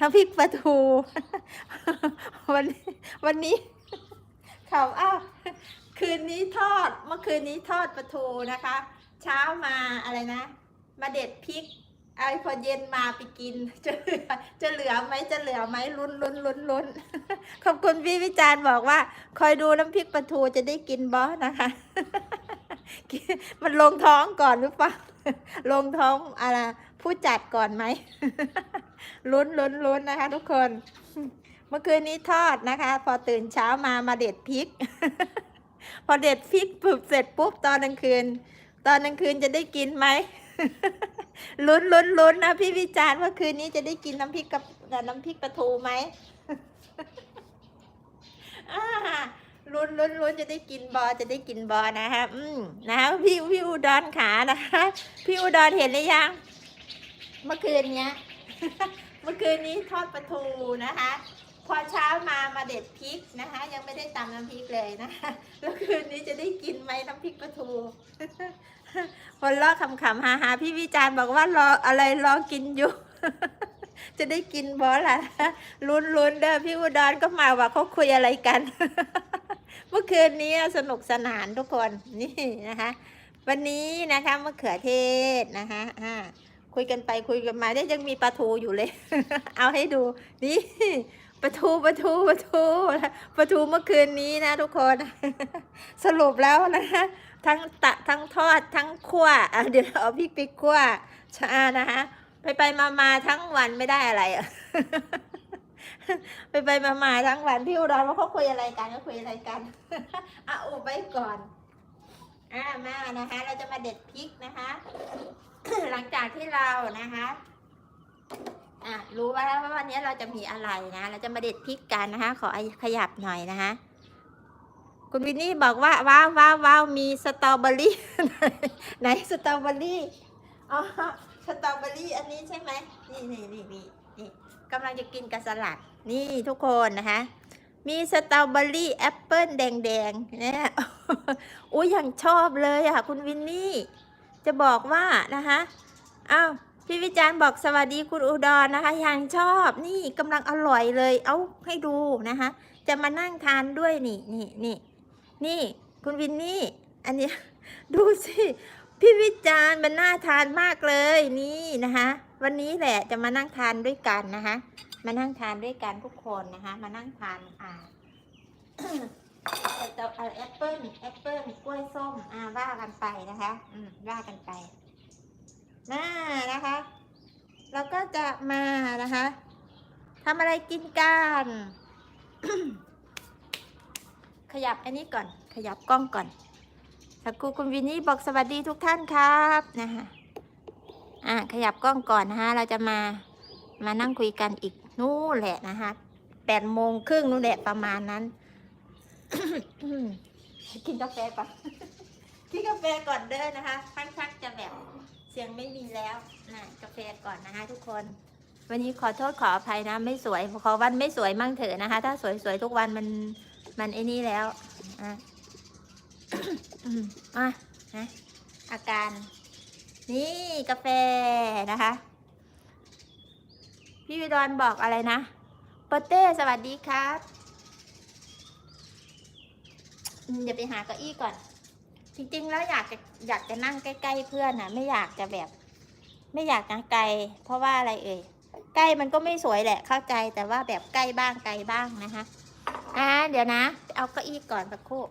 น้ำพริกปลาทู วันวันนี้เขาวอ้าวคืนนี้ทอดเมื่อคืนนี้ทอดปลาทูนะคะ เช้ามาอะไรนะ มาเด็ดพริกไอ้พอเย็นมาไปกิน จะเหลือจะเหลือไหมจะเหลือไหมลุ้นลุ้นลุ้นลุ้นขอบคุณพี่วิจารณ์บอกว่า คอยดูน้ำพริกปลาทูจะได้กินบอสนะคะ มันลงท้องก่อนหรือเปล่าลงท้องอะไรผู้จัดก่อนไหม ลุ้นลุ้นลุ้นนะคะ ทุกคน เมื่อคืนนี้ทอดนะคะ พอตื่นเช้ามามาเด็ดพริก พอเด็ดพริกปุบเสร็จปุ๊บตอนกลางคืน ตอนกลางคืนจะได้กินไหมลุ้นลุ้นลุ้นนะพี่วิจารณ์ว่าคืนนี้จะได้กินน้ำพริกกับน้ำพริกปลาทูไหมลุ้นลุ้นลุ้นจะได้กินบอจะได้กินบอนะคะอืมนะคะพี่พี่อุดรขานะคะ พี่อุดรเห็นหรือยัง เมื่อคืนเนี้ย เมื่อคืนนี้ทอดปลาทูนะคะ พอเช้ามามาเด็ดพริกนะคะ ยังไม่ได้ตำน้ำพริกเลยนะคะแล้วคืนนี้จะได้กินไหมน้ำพริกปลาทูคนลอกขำๆฮาๆพี่วิจารณ์บอกว่ารออะไรรอกินอยู่ จะได้กินบอล่ะลุ้นลุ้นๆเด้อพี่อุดรก็มาว่าเขาคุยอะไรกัน เมื่อคืนนี้สนุกสนานทุกคนนี่นะคะ วันนี้นะคะมะเขือเทศนะคะอ่า คุยกันไปคุยกันมาเนี่ยยังมีปลาทูอยู่เลย เอาให้ดู นี่ปลาทูปลาทูปลาทูปลาทูเมื่อคืนนี้นะ ทุกคน สรุปแล้วนะคะทั้งตะทั้งทอดทั้งคั่วเดี๋ยวเอาพริกไปคั่วชานะคะไปไปมามาทั้งวันไม่ได้อะไรอะไปไปมามาทั้งวันพี่อุดรว่าเขาคุยอะไรกันเขาคุยอะไรกันอะอุบไว้ก่อนอ่ามานะคะ เราจะมาเด็ดพริกนะคะ หลังจากที่เรานะคะอะรู้แล้วว่าวันนี้เราจะมีอะไรนะ เราจะมาเด็ดพริกกันนะคะ ขอขยับหน่อยนะคะคุณวินนี่บอกว่าว้าวว้าวว้าวมีสตรอเบอรี่ไหนสตรอเบอรี่อ๋อสตรอเบอรี่อันนี้ใช่ไหมนี่นี่นี่นี่นี่กำลังจะกินกับสลัด นี่ทุกคนนะคะ มีสตรอเบอรี่แอปเปิลแดงๆเนี่ยอุ้ยอย่างชอบเลยอะ คุณวินนี่ จะบอกว่านะคะอ้าวพี่วิจารณ์บอกสวัสดีคุณอุดรนะคะย่างชอบนี่กำลังอร่อยเลย เอาให้ดูนะคะ จะมานั่งทานด้วยนี่นี่นี่นี่ คุณวินนี่ อันนี้ดูสิพี่วิจารณ์มันน่าทานมากเลยนี่นะคะวันนี้แหละจะมานั่งทานด้วยกันนะคะมานั่งทานด้วยกันทุกคนนะคะ มานั่งทานอ่า แต่เอาแอปเปิ้ลแอปเปิ้ลกล้วยส้มอ่าว่ากันไปนะคะอืมว่ากันไปมานะคะเราก็จะมานะคะทำอะไรกินกันขยับอันนี้ก่อน ขยับกล้องก่อนสักครูคุณวินนี่บอกสวัสดีทุกท่านครับนะคะอ่าขยับกล้องก่อนนะคะเราจะมามานั่งคุยกันอีกนู่นแหละนะคะแปดโมงครึ่งนู่นแหละประมาณนั้น กินกาแฟก่อน กินกาแฟก่อนเด้อนะคะค่อนข้างจะแบบเสียงไม่มีแล้วนะกาแฟก่อนนะคะทุกคน วันนี้ขอโทษขออภัยนะ ไม่สวยขอวันไม่สวยมั่งเถอะนะคะ ถ้าสวยๆทุกวันมันมันไอ้นี่แล้วอะอะนะอาการ นี่กาแฟนะคะ พี่วิดอนบอกอะไรนะปอเต้สวัสดีครับ เดี๋ยวไปหาเก้าอี้ก่อน จริงๆ แล้วอยากจะอยากจะนั่งใกล้ๆเพื่อนนะไม่อยากจะแบบ ไม่อยากนะไกล เพราะว่าอะไรเอ่ยใกล้มันก็ไม่สวยแหละเข้าใจแต่ว่าแบบใกล้บ้างไกลบ้างนะคะอ่าเดี๋ยวนะ เอาเก้าอี้ก่อนสักครู่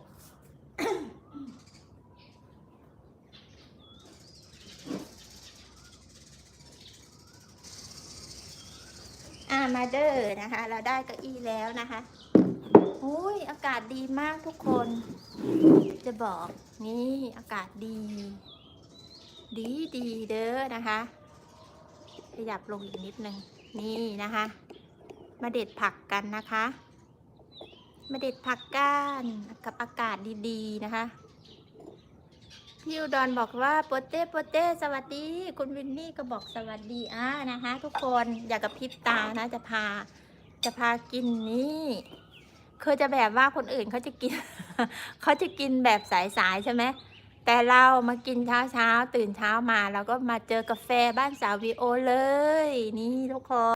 อ่ามาเดอร์นะคะ เราได้เก้าอี้แล้วนะคะ อุ้ยอากาศดีมากทุกคน จะบอกนี่อากาศดี ดีดีเด้อนะคะ ขยับลงอีกนิดนึงนี่นะคะ มาเด็ดผักกันนะคะ มาเด็ดผักกันกับอากาศดีๆนะคะ พี่อุดรบอกว่าโปเต้โปเต้สวัสดี คุณวินนี่ก็บอกสวัสดีอ่านะคะ ทุกคนอย่ากระพริบตานะจะพาจะพากินนี่ คือจะแบบว่าคนอื่นเขาจะกิน เขาจะกินแบบสายๆใช่ไหมแต่เรามากินเช้าเช้าๆตื่นเช้ามาเราก็มาเจอกาแฟบ้านสาววีโอเลย นี่ทุกคน